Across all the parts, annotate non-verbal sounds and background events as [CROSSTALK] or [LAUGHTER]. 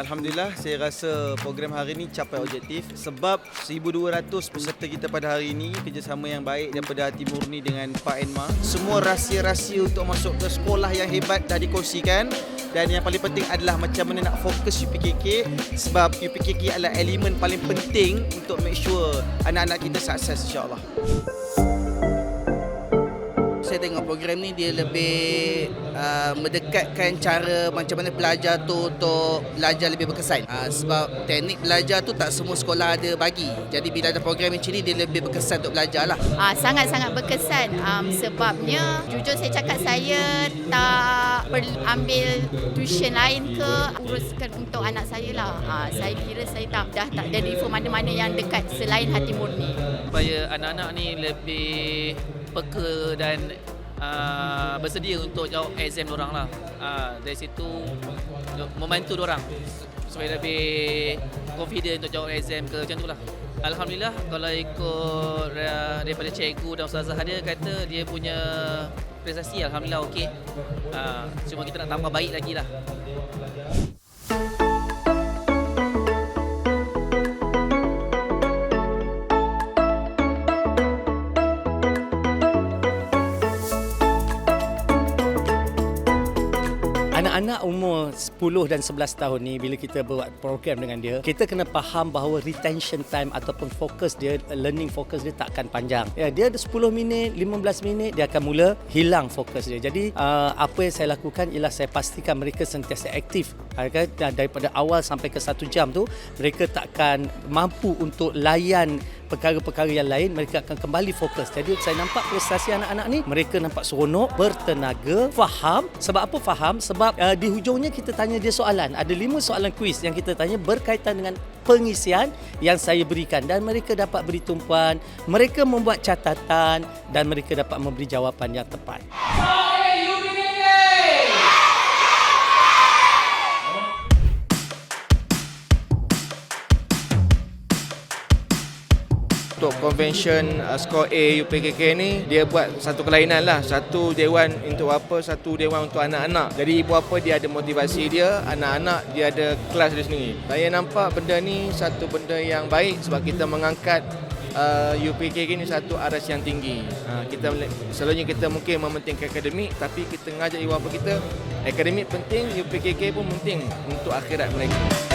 Alhamdulillah saya rasa program hari ini capai objektif sebab 1200 peserta kita pada hari ini kerjasama yang baik daripada hati murni dengan Pak Enma. Semua rahsia-rahsia untuk masuk ke sekolah yang hebat dah dikongsikan dan yang paling penting adalah macam mana nak fokus UPKK sebab UPKK adalah elemen paling penting untuk make sure anak-anak kita sukses insyaAllah. Saya tengok program ni dia lebih uh, mendekatkan cara macam mana pelajar tu untuk belajar lebih berkesan. Uh, sebab teknik belajar tu tak semua sekolah ada bagi. Jadi bila ada program macam ni dia lebih berkesan untuk belajar lah. Ah, sangat-sangat berkesan um, sebabnya jujur saya cakap saya tak perlu ambil tuition lain ke teruskan untuk anak saya lah. Ah, saya kira saya tak dah tak ada info mana-mana yang dekat selain hati murni. supaya anak-anak ni lebih peka dan uh, bersedia untuk jawab exam orang lah. Uh, dari situ membantu orang supaya lebih confident untuk jawab exam ke macam tu lah. Alhamdulillah kalau ikut uh, daripada cikgu dan ustazah dia kata dia punya prestasi Alhamdulillah okey. Uh, cuma kita nak tambah baik lagi lah. Anak-anak umur 10 dan 11 tahun ni bila kita buat program dengan dia, kita kena faham bahawa retention time ataupun fokus dia, learning fokus dia takkan panjang. Ya, dia ada 10 minit, 15 minit dia akan mula hilang fokus dia. Jadi uh, apa yang saya lakukan ialah saya pastikan mereka sentiasa aktif. Uh, kan? Daripada awal sampai ke satu jam tu, mereka takkan mampu untuk layan perkara-perkara yang lain mereka akan kembali fokus. Jadi saya nampak prestasi anak-anak ni mereka nampak seronok, bertenaga, faham. Sebab apa faham? Sebab uh, di hujungnya kita tanya dia soalan. Ada lima soalan kuis yang kita tanya berkaitan dengan pengisian yang saya berikan dan mereka dapat beri tumpuan, mereka membuat catatan dan mereka dapat memberi jawapan yang tepat. Untuk convention uh, skor A UPKK ni dia buat satu kelainan lah. Satu dewan untuk apa satu dewan untuk anak-anak. Jadi ibu apa dia ada motivasi dia anak-anak dia ada kelas dia sendiri. Saya nampak benda ni satu benda yang baik sebab kita mengangkat uh, UPKK ni satu aras yang tinggi. Uh, kita selalunya kita mungkin mementingkan akademik tapi kita ngajak ibu apa kita akademik penting UPKK pun penting untuk akhirat mereka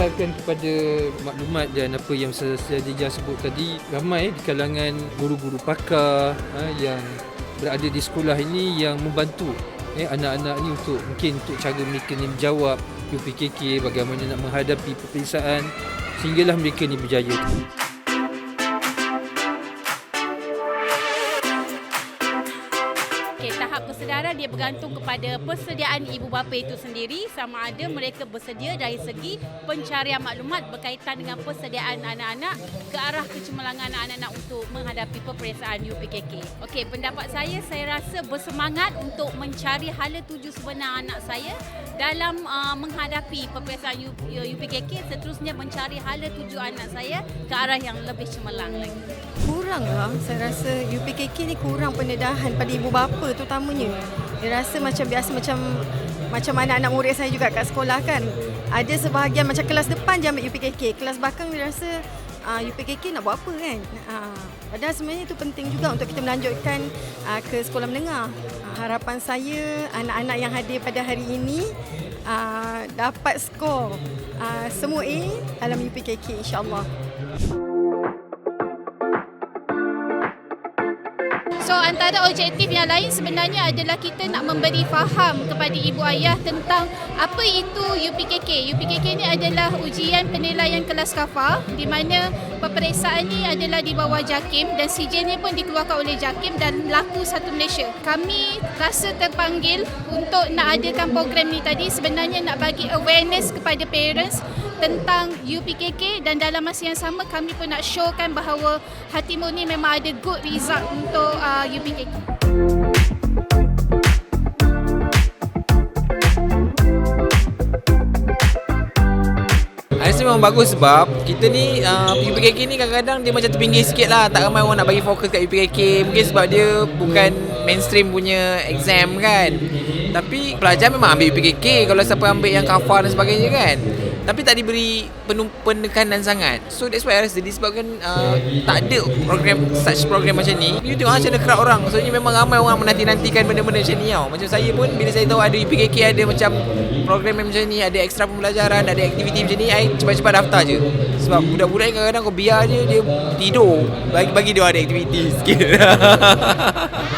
berdasarkan kepada maklumat dan apa yang saya Dija sebut tadi ramai di kalangan guru-guru pakar ha, yang berada di sekolah ini yang membantu eh, anak-anak ni untuk mungkin untuk cara mereka ni menjawab UPKK bagaimana nak menghadapi peperiksaan sehinggalah mereka ni berjaya. Okey, tahap kesedaran dia bergantung kepada persediaan ibu bapa itu sendiri sama ada mereka bersedia dari segi pencarian maklumat berkaitan dengan persediaan anak-anak ke arah kecemerlangan anak-anak untuk menghadapi peperiksaan UPKK. Okey, pendapat saya saya rasa bersemangat untuk mencari hala tuju sebenar anak saya dalam uh, menghadapi peperiksaan UPKK seterusnya mencari hala tuju anak saya ke arah yang lebih cemerlang lagi. kurang lah saya rasa UPKK ni kurang pendedahan pada ibu bapa terutamanya dia rasa macam biasa macam macam anak-anak murid saya juga kat sekolah kan. Ada sebahagian macam kelas depan je ambil UPKK kelas belakang dia rasa uh, UPKK nak buat apa kan? Uh, padahal sebenarnya itu penting juga untuk kita melanjutkan uh, ke sekolah menengah. Uh, harapan saya anak-anak yang hadir pada hari ini uh, dapat skor uh, semua A dalam UPKK insyaAllah So antara objektif yang lain sebenarnya adalah kita nak memberi faham kepada ibu ayah tentang apa itu UPKK. UPKK ni adalah ujian penilaian kelas kafar di mana peperiksaan ni adalah di bawah JAKIM dan sijilnya pun dikeluarkan oleh JAKIM dan laku satu Malaysia. Kami rasa terpanggil untuk nak adakan program ni tadi sebenarnya nak bagi awareness kepada parents tentang UPKK dan dalam masa yang sama kami pun nak showkan bahawa Hati Murni memang ada good result untuk uh, UPKK. rasa memang bagus sebab kita ni uh, UPKK ni kadang-kadang dia macam terpinggir sikit lah. Tak ramai orang nak bagi fokus kat UPKK mungkin sebab dia bukan mainstream punya exam kan. Tapi pelajar memang ambil UPKK kalau siapa ambil yang kafar dan sebagainya kan tapi tak diberi penekanan sangat. So that's why I rasa disebabkan uh, tak ada program such program macam ni. You tengok macam mana crowd orang. Maksudnya memang ramai orang menanti-nantikan benda-benda macam ni tau. Macam saya pun bila saya tahu ada UPKK ada macam program macam ni ada ekstra pembelajaran ada aktiviti macam ni I cepat-cepat daftar je. Sebab budak-budak ni kadang-kadang kau biar je dia tidur. Bagi bagi dia ada aktiviti sikit [LAUGHS]